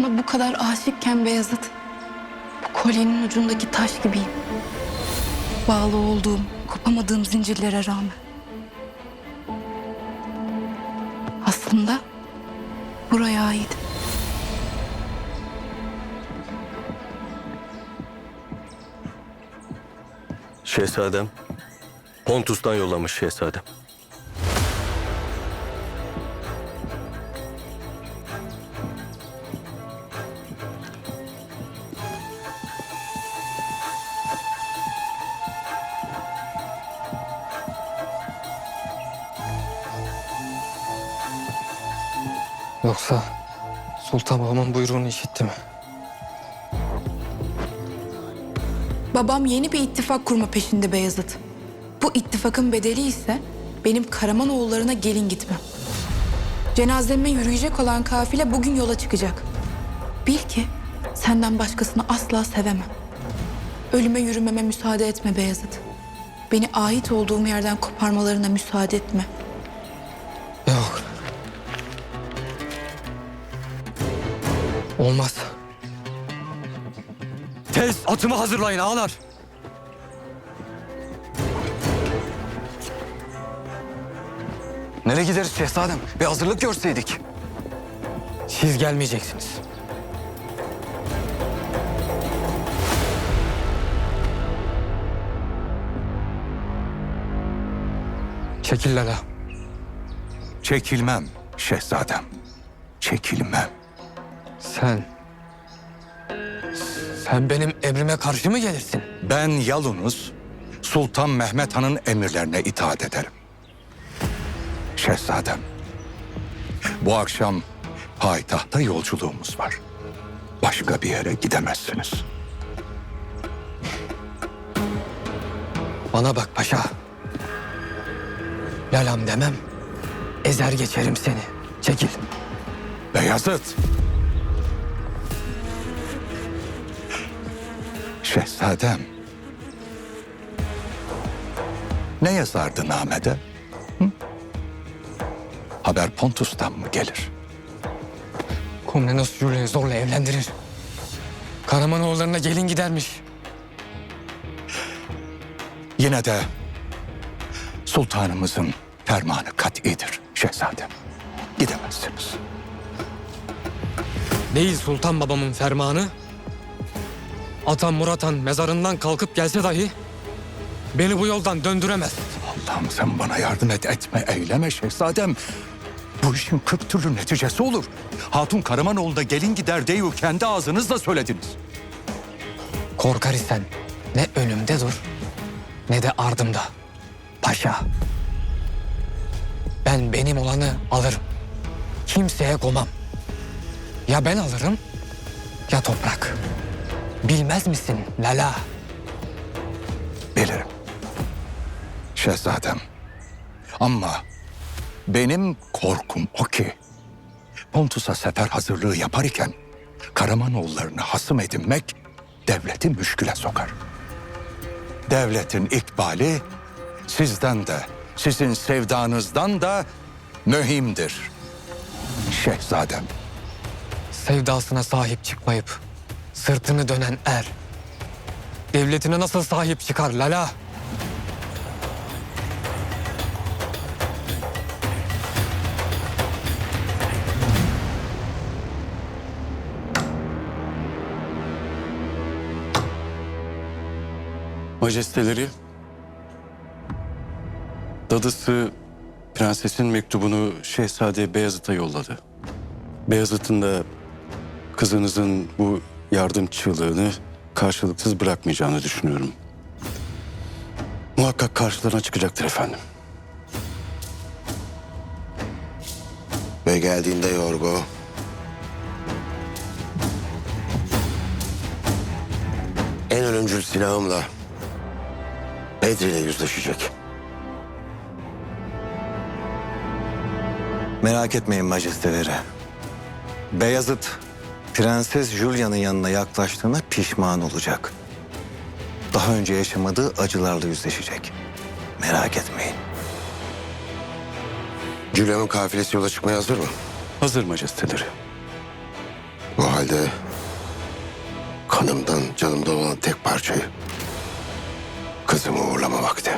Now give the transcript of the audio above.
Sana bu kadar aşıkken Beyazıt, bu kolyenin ucundaki taş gibiyim. Bağlı olduğum, kopamadığım zincirlere rağmen. Aslında buraya ait. Şehzadem. Pontus'tan yollamış şehzadem. Yoksa Sultan babamın buyruğunu işitti mi? Babam yeni bir ittifak kurma peşinde Beyazıt. Bu ittifakın bedeli ise benim Karamanoğullarına gelin gitmem. Cenazeme yürüyecek olan kafile bugün yola çıkacak. Bil ki senden başkasını asla sevemem. Ölüme yürümeme müsaade etme Beyazıt. Beni ait olduğum yerden koparmalarına müsaade etme. Olmaz. Tez atımı hazırlayın ağalar. Nereye gideriz şehzadem? Bir hazırlık görseydik. Siz gelmeyeceksiniz. Çekil Lala. Çekilmem şehzadem. Çekilmem. Sen... Sen benim emrime karşı mı gelirsin? Ben yalınız Sultan Mehmet Han'ın emirlerine itaat ederim. Şehzadem. Bu akşam payitahta yolculuğumuz var. Başka bir yere gidemezsiniz. Bana bak paşa. Lalam demem. Ezer geçerim seni. Çekil. Beyazıt. Şehzadem. Ne yazardı namede? Hı? Haber Pontus'tan mı gelir? Komnenos Julia'yı zorla evlendirir. Karamanoğullarına gelin gidermiş. Yine de sultanımızın fermanı kat'idir şehzadem. Gidemezsiniz. Değil sultan babamın fermanı. Atam Muratan mezarından kalkıp gelse dahi beni bu yoldan döndüremez. Allah'ım sen bana yardım et, etme, eyleme şehzadem. Bu işin kırk türlü neticesi olur. Hatun Karamanoğlu da gelin gider deyu kendi ağzınızla söylediniz. Korkar isen ne önümde dur ne de ardımda. Paşa. Ben benim olanı alırım. Kimseye komam. Ya ben alırım ya toprak. Bilmez misin Lala? Bilirim. Şehzadem. Ama benim korkum o ki Pontus'a sefer hazırlığı yapar iken Karamanoğullarını hasım edinmek devleti müşküle sokar. Devletin ikbali sizden de sizin sevdanızdan da mühimdir. Şehzadem. Sevdasına sahip çıkmayıp sırtını dönen er. Devletine nasıl sahip çıkar Lala? Majesteleri, dadısı prensesin mektubunu Şehzade Beyazıt'a yolladı. Beyazıt'ın da kızınızın bu yardımçılığını karşılıksız bırakmayacağını düşünüyorum. Muhakkak karşılarına çıkacaktır efendim. Ve geldiğinde Yorgo en ölümcül silahımla Bedri ile yüzleşecek. Merak etmeyin majesteleri. Beyazıt, Prenses Julia'nın yanına yaklaştığına pişman olacak. Daha önce yaşamadığı acılarla yüzleşecek. Merak etmeyin. Julia'nın kafilesi yola çıkmaya hazır mı? Hazır majesteleri. Bu halde kanımdan canımda olan tek parçayı kızımı uğurlama vakti.